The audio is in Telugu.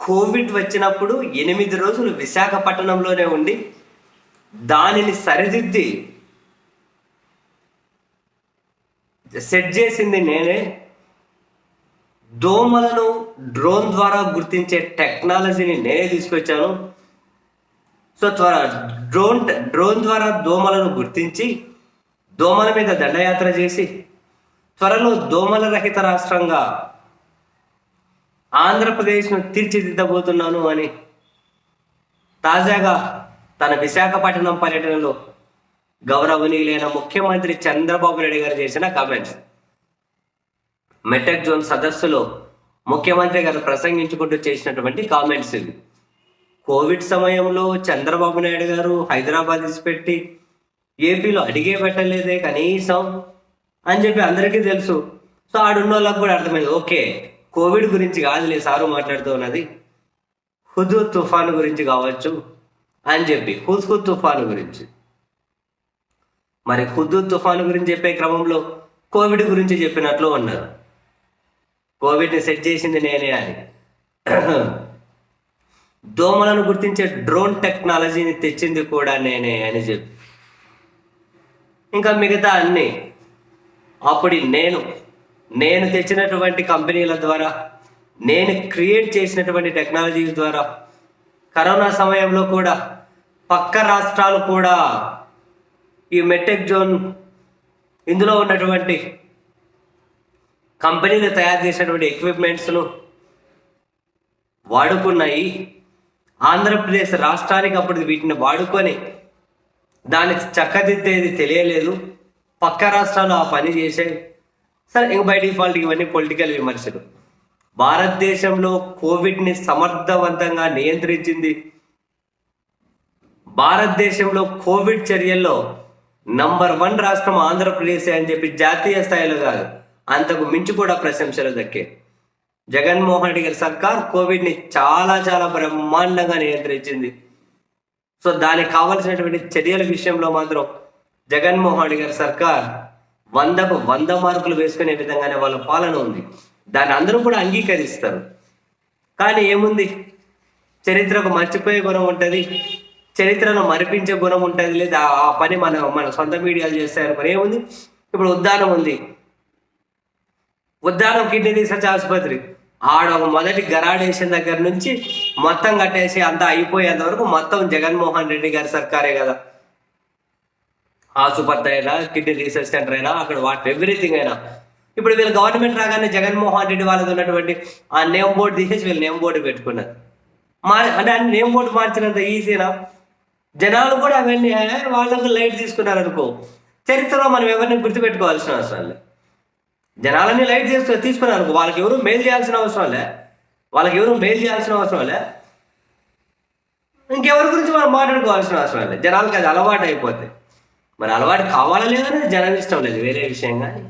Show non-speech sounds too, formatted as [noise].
కోవిడ్ వచ్చినప్పుడు ఎనిమిది రోజులు విశాఖపట్నంలోనే ఉండి దానిని సరిదిద్ది సెట్ చేసింది నేనే. దోమలను డ్రోన్ ద్వారా గుర్తించే టెక్నాలజీని నేనే తీసుకొచ్చాను. సో త్వర డ్రోన్ డ్రోన్ ద్వారా దోమలను గుర్తించి దోమల మీద దండయాత్ర చేసి త్వరలో దోమల రహిత రాష్ట్రంగా ఆంధ్రప్రదేశ్ను తీర్చిదిద్దబోతున్నాను అని తాజాగా తన విశాఖపట్నం పర్యటనలో గౌరవనీయులైన ముఖ్యమంత్రి చంద్రబాబు నాయుడు గారు చేసిన కామెంట్స్. మెటక్ జోన్ సదస్సులో ముఖ్యమంత్రి గారు ప్రసంగించుకుంటూ చేసినటువంటి కామెంట్స్ ఇవి. కోవిడ్ సమయంలో చంద్రబాబు నాయుడు గారు హైదరాబాద్ పెట్టి ఏపీలో అడిగే పెట్టలేదే కనీసం అని చెప్పి అందరికీ తెలుసు. సో ఆడున్న వాళ్ళకి కూడా అర్థమైంది. ఓకే కోవిడ్ గురించి కాదులే సారు మాట్లాడుతూ ఉన్నది. హుదూ తుఫాను గురించి కావచ్చు అని చెప్పి హుస్కు తుఫాను గురించి. మరి హుదూ తుఫాను గురించి చెప్పే క్రమంలో కోవిడ్ గురించి చెప్పినట్లు ఉన్నారు. కోవిడ్ని సెట్ చేసింది నేనే అని. [clears throat] దోమలను గుర్తించే డ్రోన్ టెక్నాలజీని తెచ్చింది కూడా నేనే అని చెప్పి. ఇంకా మిగతా అన్ని అప్పుడు నేను నేను తెచ్చినటువంటి కంపెనీల ద్వారా నేను క్రియేట్ చేసినటువంటి టెక్నాలజీ ద్వారా కరోనా సమయంలో కూడా పక్క రాష్ట్రాలు కూడా ఈ మెట్టెక్ జోన్ ఇందులో ఉన్నటువంటి కంపెనీలు తయారు చేసినటువంటి ఎక్విప్మెంట్స్ను వాడుకున్నాయి. ఆంధ్రప్రదేశ్ రాష్ట్రానికి అప్పుడు వీటిని వాడుకొని దాన్ని చక్కదిద్దేది తెలియలేదు. పక్క రాష్ట్రాలు ఆ పని చేసే సరే ఇంక బై డిఫాల్ట్ ఇవన్నీ పొలిటికల్ విమర్శలు. భారతదేశంలో కోవిడ్ని సమర్థవంతంగా నియంత్రించింది. భారతదేశంలో కోవిడ్ చర్యల్లో నంబర్ వన్ రాష్ట్రం ఆంధ్రప్రదేశ్ అని చెప్పి జాతీయ స్థాయిలో కాదు అంతకు మించి కూడా ప్రశంసలు దక్కే. జగన్మోహన్ రెడ్డి గారి సర్కార్ కోవిడ్ని చాలా చాలా బ్రహ్మాండంగా నియంత్రించింది. సో దానికి కావలసినటువంటి చర్యల విషయంలో మాత్రం జగన్మోహన్ రెడ్డి గారి సర్కార్ వందకు వంద మార్కులు వేసుకునే విధంగానే వాళ్ళ పాలన ఉంది. దాన్ని అందరూ కూడా అంగీకరిస్తారు. కానీ ఏముంది? చరిత్రకు మర్చిపోయే గుణం ఉంటుంది. చరిత్రను మరిపించే గుణం ఉంటుంది. లేదా ఆ పని మన మన సొంత మీడియాలు చేస్తారు. మరి ఏముంది? ఇప్పుడు ఉద్దానం ఉంది. ఉద్దానం కిడ్నీ రీసెర్చ్ ఆసుపత్రి. ఆడ ఒక మొదటి గరాడేషన్ దగ్గర నుంచి మొత్తం కట్టేసి అంతా అయిపోయేంత వరకు మొత్తం జగన్మోహన్ రెడ్డి గారి సర్కారే కదా. ఆసుపత్రి అయినా కిడ్నీ రీసెర్చ్ సెంటర్ అయినా అక్కడ వాట్ ఎవ్రీథింగ్ అయినా. ఇప్పుడు వీళ్ళు గవర్నమెంట్ రాగానే జగన్మోహన్ రెడ్డి వాళ్ళది ఉన్నటువంటి ఆ నేమ్ బోర్డు తీసేసి వీళ్ళు నేమ్ బోర్డు పెట్టుకున్నారు. మా అంటే ఆ నేమ్ బోర్డు మార్చినంత ఈజీనా? జనాలు కూడా అవన్నీ వాళ్ళకు లైట్ తీసుకున్నారు అనుకో చరిత్రలో మనం ఎవరిని గుర్తుపెట్టుకోవాల్సిన అవసరం లేదు జనాలని లైట్ తీసుకు తీసుకున్నారు అనుకో వాళ్ళకి ఎవరు మెయిల్ చేయాల్సిన అవసరం లే. వాళ్ళకి ఎవరు మెయిల్ చేయాల్సిన అవసరం లే. ఇంకెవరి గురించి మనం మాట్లాడుకోవాల్సిన అవసరం లేదు జనాలకి అది అలవాటు అయిపోద్ది మరి అలవాటు కావాలా లేదని జనం ఇష్టం లేదు వేరే విషయం కానీ?